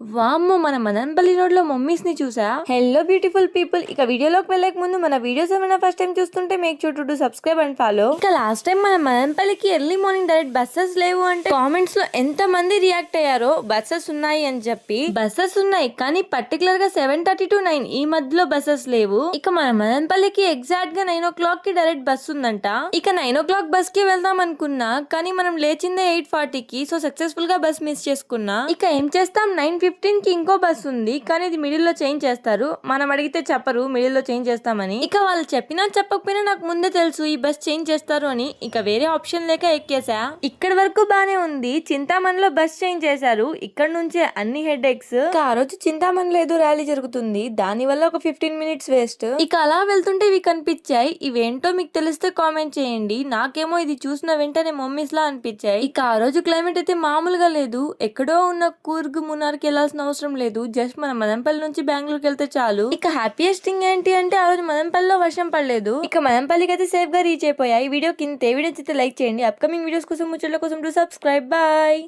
వామ్మో మన మదనపల్లి రోడ్లో మమ్మీస్ని చూసా? హెల్లో బ్యూటిఫుల్ పీపుల్ ఇక వీడియోలోకి వెళ్ళక ముందు మన వీడియోస్ ఏమైనా ఫస్ట్ టైం చూస్తుంటే make sure to subscribe and follow ఇక లాస్ట్ టైం మన మదనపల్లికి ఎర్లీ మార్నింగ్ డైరెక్ట్ బస్సెస్ లేవు అంటే కామెంట్స్లో ఎంత మంది రియాక్ట్ అయ్యారో బస్సెస్ ఉన్నాయి అని చెప్పి. బస్సెస్ ఉన్నాయి కానీ పర్టికులర్గా సెవెన్ థర్టీ టు నైన్ ఈ మధ్యలో బస్సెస్ లేవు. ఇక మన మదనపల్లికి ఎగ్జాక్ట్గా నైన్ ఓ క్లాక్కి డైరెక్ట్ బస్ ఉందంట. ఇక నైన్ ఓ క్లాక్ బస్కి వెళ్దాం అనుకున్నా కానీ మనం లేచిందే ఎయిట్ ఫార్టీకి సో సక్సెస్ఫుల్గా బస్ మిస్ చేసుకున్నా. ఇక ఏం చేస్తాం? నైన్ ఫిఫ్టీన్కి ఇంకో బస్ ఉంది కానీ ఇది మిడిల్లో చేంజ్ చేస్తారు. మనం అడిగితే చెప్పరు మిడిల్లో చేంజ్ చేస్తామని. ఇక వాళ్ళు చెప్పినా చెప్పకపోయినా నాకు ముందే తెలుసు ఈ బస్ చేంజ్ చేస్తారు అని. ఇక వేరే ఆప్షన్ లేక ఎక్కేసా? ఇక్కడ వరకు బానే ఉంది. చింతామణిలో బస్ చేంజ్ చేశారు. ఇక్కడ నుంచే అన్ని హెడ్ ఎక్స్ ఇక ఆ రోజు చింతామణిలో ఏదో ర్యాలీ జరుగుతుంది. దాని వల్ల ఒక ఫిఫ్టీన్ మినిట్స్ వేస్ట్. ఇక అలా వెళ్తుంటే ఇవి కనిపించాయి. ఇవేంటో మీకు తెలిస్తే కామెంట్ చేయండి. నాకేమో ఇది చూసిన వెంటనే మమ్మీస్ లా అనిపించాయి. ఇక ఆ రోజు క్లైమేట్ అయితే మామూలుగా లేదు. ఎక్కడో ఉన్న కూర్గు మునార్కి వెళ్ళాల్సిన అవసరం లేదు. జస్ట్ మన మదనపల్లి నుంచి బెంగళూరుకి వెళ్తే చాలు. ఇక హ్యాపీయెస్ట్ థింగ్ ఏంటి అంటే ఆ రోజు మదనపల్లిలో వర్షం పడలేదు. ఇక మదనపల్లికి అయితే సేఫ్గా రీచ్ అయిపోయాయి వీడియో కింద వీడియో అయితే లైక్ చేయండి. అప్కమింగ్ వీడియోస్ కోసం ముచ్చట్ల కోసం టు సబ్స్క్రైబ్ బాయ్